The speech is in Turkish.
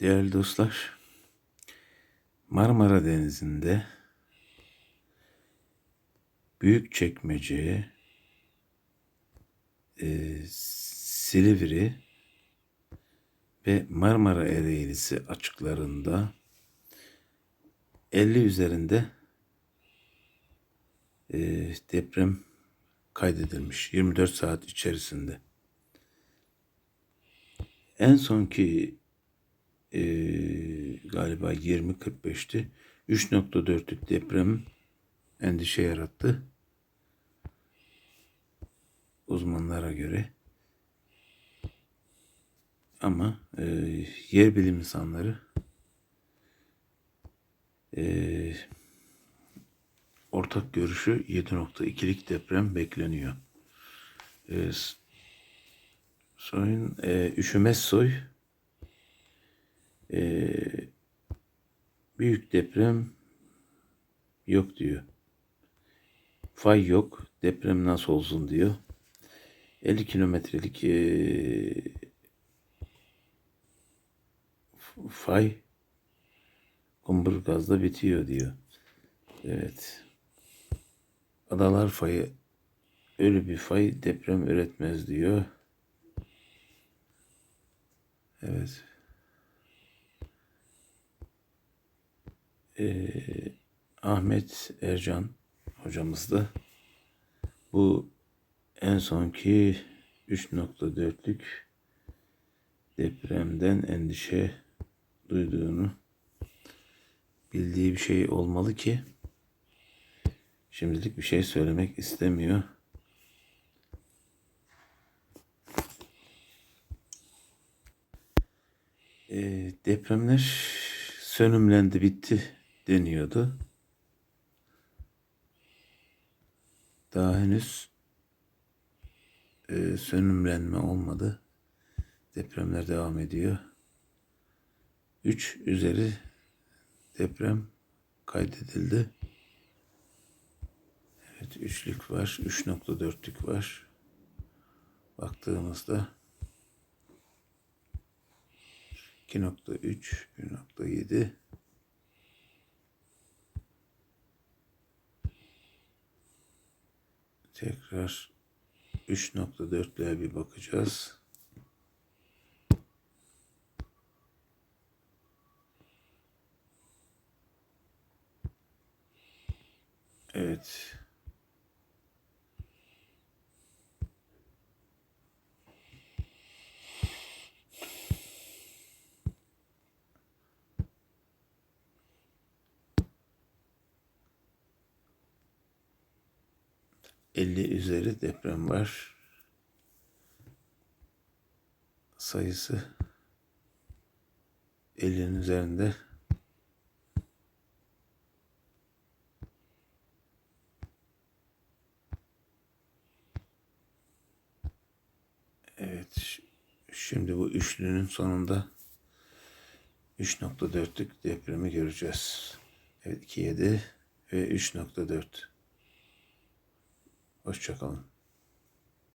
Değerli dostlar, Marmara Denizi'nde Büyükçekmece, e, Silivri ve Marmara Ereğlisi açıklarında 50 üzerinde e, deprem kaydedilmiş 24 saat içerisinde. En sonki e, galiba 20.45'ti. 3.4'lük deprem endişe yarattı. Uzmanlara göre. Ama e, yer bilim insanları e, ortak görüşü 7.2'lik deprem bekleniyor. E, Soyun e, Üşümez Soy e, büyük deprem yok diyor. Fay yok. Deprem nasıl olsun diyor. 50 kilometrelik e, fay Kumburgaz'da bitiyor diyor. Evet. Adalar fayı ölü bir fay deprem üretmez diyor. Evet. Ee, Ahmet Ercan hocamız da bu en sonki 3.4'lük depremden endişe duyduğunu bildiği bir şey olmalı ki şimdilik bir şey söylemek istemiyor. E, depremler sönümlendi bitti deniyordu. Daha henüz e, sönümlenme olmadı. Depremler devam ediyor. 3 üzeri deprem kaydedildi. Evet üçlük var. 3.4'lük var. Baktığımızda 2.3, 1.7 Tekrar 3.4'lüğe bir bakacağız. Evet. Elli üzeri deprem var. Sayısı 50'nin üzerinde. Evet. Şimdi bu üçlünün sonunda 3.4'lük depremi göreceğiz. Evet 2.7 ve 3.4. Hoşçakalın.